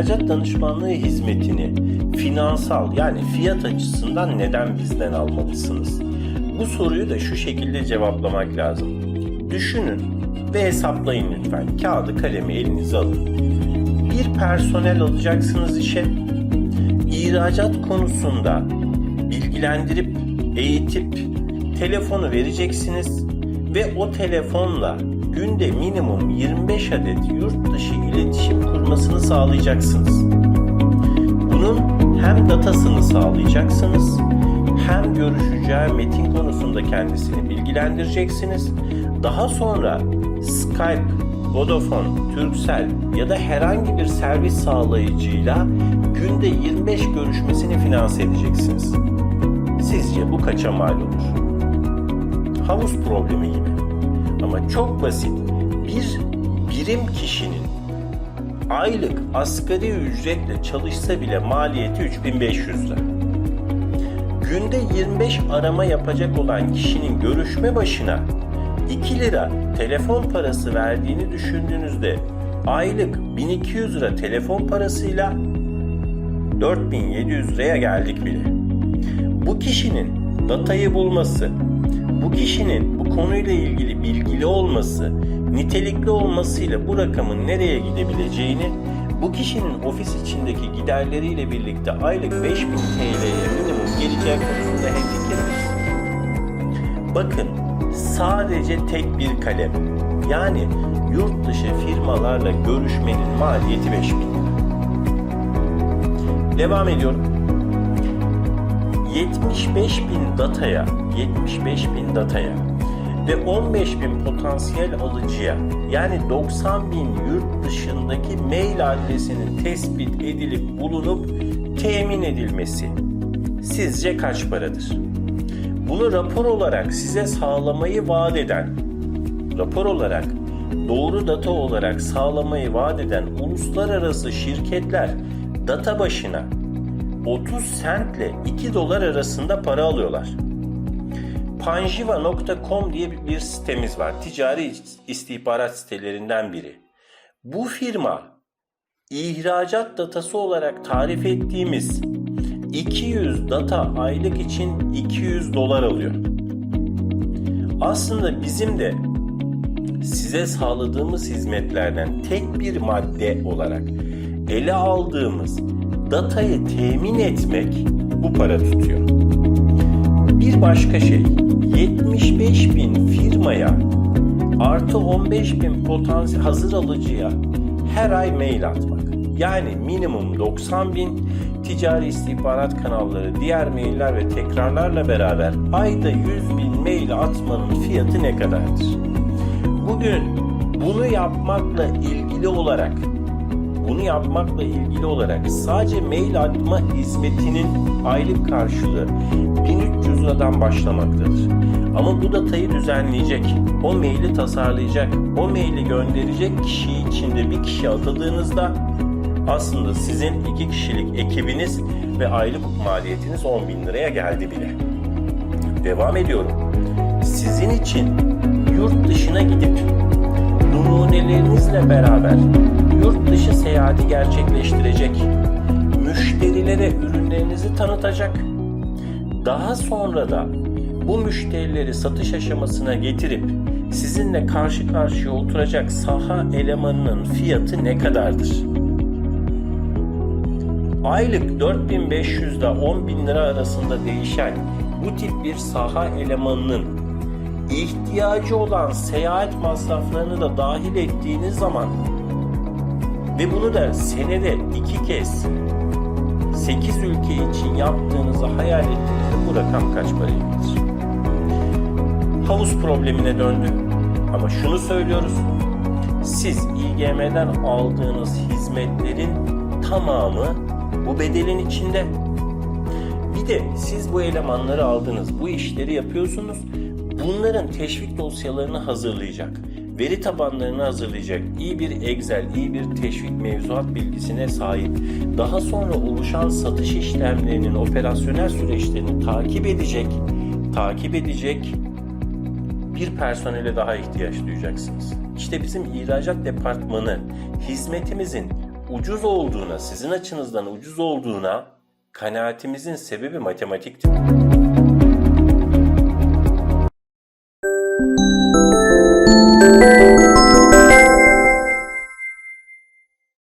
ihracat danışmanlığı hizmetini finansal yani fiyat açısından neden bizden almalısınız? Bu soruyu da şu şekilde cevaplamak lazım. Düşünün ve hesaplayın lütfen. Kağıdı kalemi elinize alın. Bir personel alacaksınız işe. İhracat konusunda bilgilendirip, eğitip telefonu vereceksiniz ve o telefonla günde minimum 25 adet yurt dışı iletişim kurmasını sağlayacaksınız. Bunun hem datasını sağlayacaksınız hem görüşeceği metin konusunda kendisini bilgilendireceksiniz. Daha sonra Skype, Vodafone, Turkcell ya da herhangi bir servis sağlayıcıyla günde 25 görüşmesini finanse edeceksiniz. Sizce bu kaça mal olur? Havuz problemi gibi. Ama çok basit. Bir birim kişinin aylık asgari ücretle çalışsa bile maliyeti 3500 lira. Günde 25 arama yapacak olan kişinin görüşme başına 2 lira telefon parası verdiğini düşündüğünüzde aylık 1200 lira telefon parasıyla 4700 liraya geldik bile. Bu kişinin datayı bulması, bu kişinin bu konuyla ilgili bilgili olması, nitelikli olmasıyla bu rakamın nereye gidebileceğini, bu kişinin ofis içindeki giderleriyle birlikte aylık 5000 TL'ye minimum geleceği konusunda hemfikiriz. Bakın sadece tek bir kalem yani yurt dışı firmalarla görüşmenin maliyeti 5000 lira. Devam ediyorum. 75 bin dataya, 75 bin dataya ve 15 bin potansiyel alıcıya yani 90 bin yurt dışındaki mail adresinin tespit edilip bulunup temin edilmesi sizce kaç paradır? Bunu rapor olarak size sağlamayı vaat eden, rapor olarak doğru data olarak sağlamayı vaat eden uluslararası şirketler data başına 30 sentle 2 dolar arasında para alıyorlar. Panjiva.com diye bir sitemiz var. Ticari istihbarat sitelerinden biri. Bu firma ihracat datası olarak tarif ettiğimiz 200 data aylık için 200 dolar alıyor. Aslında bizim de size sağladığımız hizmetlerden tek bir madde olarak ele aldığımız datayı temin etmek bu para tutuyor. Bir başka şey 75 bin firmaya artı 15 bin potansiyel hazır alıcıya her ay mail atmak. Yani minimum 90 bin ticari istihbarat kanalları, diğer mailler ve tekrarlarla beraber ayda 100 bin mail atmanın fiyatı ne kadardır? Bugün bunu yapmakla ilgili olarak bunu yapmakla ilgili olarak sadece mail atma hizmetinin aylık karşılığı 1300 liradan başlamaktadır. Ama bu datayı düzenleyecek, o maili tasarlayacak, o maili gönderecek kişi içinde bir kişi atadığınızda aslında sizin iki kişilik ekibiniz ve aylık maliyetiniz 10 bin liraya geldi bile. Devam ediyorum. Sizin için yurt dışına gidip numunelerinizle beraber yurt dışı seyahati gerçekleştirecek, müşterilere ürünlerinizi tanıtacak, daha sonra da bu müşterileri satış aşamasına getirip sizinle karşı karşıya oturacak saha elemanının fiyatı ne kadardır? Aylık 4500 ile 10 bin lira arasında değişen bu tip bir saha elemanının ihtiyacı olan seyahat masraflarını da dahil ettiğiniz zaman ve bunu da senede iki kez 8 ülke için yaptığınızı hayal ettiğinizde bu rakam kaç paraya? Havuz problemine döndü. Ama şunu söylüyoruz. Siz İGM'den aldığınız hizmetlerin tamamı bu bedelin içinde. Bir de siz bu elemanları aldınız, bu işleri yapıyorsunuz. Bunların teşvik dosyalarını hazırlayacak, veri tabanlarını hazırlayacak, iyi bir Excel, iyi bir teşvik mevzuat bilgisine sahip, daha sonra oluşan satış işlemlerinin operasyonel süreçlerini takip edecek, takip edecek bir personele daha ihtiyaç duyacaksınız. İşte bizim ihracat departmanı hizmetimizin ucuz olduğuna, sizin açınızdan ucuz olduğuna kanaatimizin sebebi matematiktir.